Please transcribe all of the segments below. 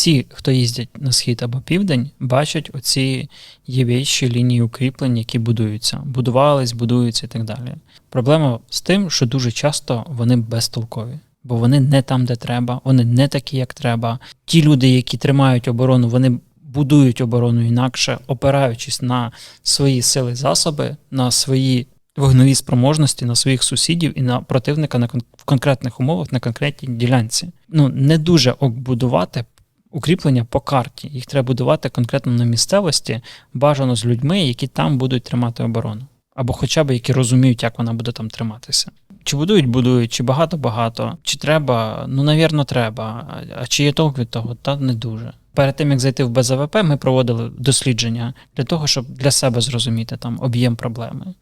всі, хто їздять на схід або південь, бачать оці євейші лінії укріплень, які будуються, будувались, будуються і так далі. Проблема з тим, що дуже часто вони безтолкові. Бо вони не там, де треба, вони не такі, як треба. Ті люди, які тримають оборону, вони будують оборону інакше, опираючись на свої сили засоби, на свої вогнові спроможності, на своїх сусідів і на противника на кон- в конкретних умовах на конкретній ділянці. Ну не дуже ок будувати укріплення по карті. Їх треба будувати конкретно на місцевості, бажано з людьми, які там будуть тримати оборону. Або хоча б які розуміють, як вона буде там триматися. Чи будують, будують, чи багато-багато, чи треба, ну, навірно, треба. А- чи є толк від того? Та не дуже. Перед тим, як зайти в БЗВП, ми проводили дослідження для того, щоб для себе зрозуміти там об'єм проблеми.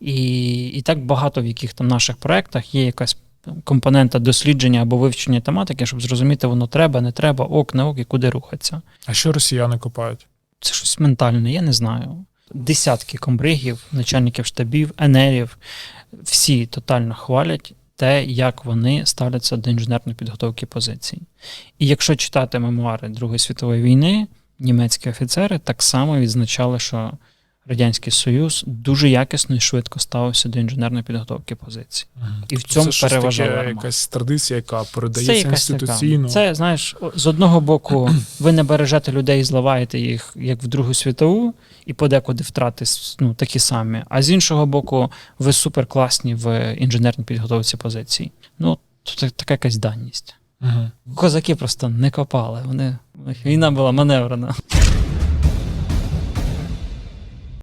І, і так багато в яких там наших проєктах є якась компонента дослідження або вивчення тематики, щоб зрозуміти, воно треба, не треба, ок, не ок і куди рухатися. А що росіяни копають? Це щось ментальне, я не знаю. Десятки комбригів, начальників штабів, енерів, всі тотально хвалять те, як вони ставляться до інженерної підготовки позицій. І якщо читати мемуари Другої світової війни, німецькі офіцери так само відзначали, що Радянський Союз дуже якісно і швидко ставився до інженерної підготовки позицій. І в цьому це переважала таке, якась традиція, яка Це передається така. інституційно. Це, знаєш, з одного боку, ви не бережете людей зливаєте їх, як в Другу світову, і подекуди втрати ну, такі самі. А з іншого боку, ви суперкласні в інженерній підготовці позицій. Ну, це така якась даність. Угу. Козаки просто не копали. Вони, війна була маневрена.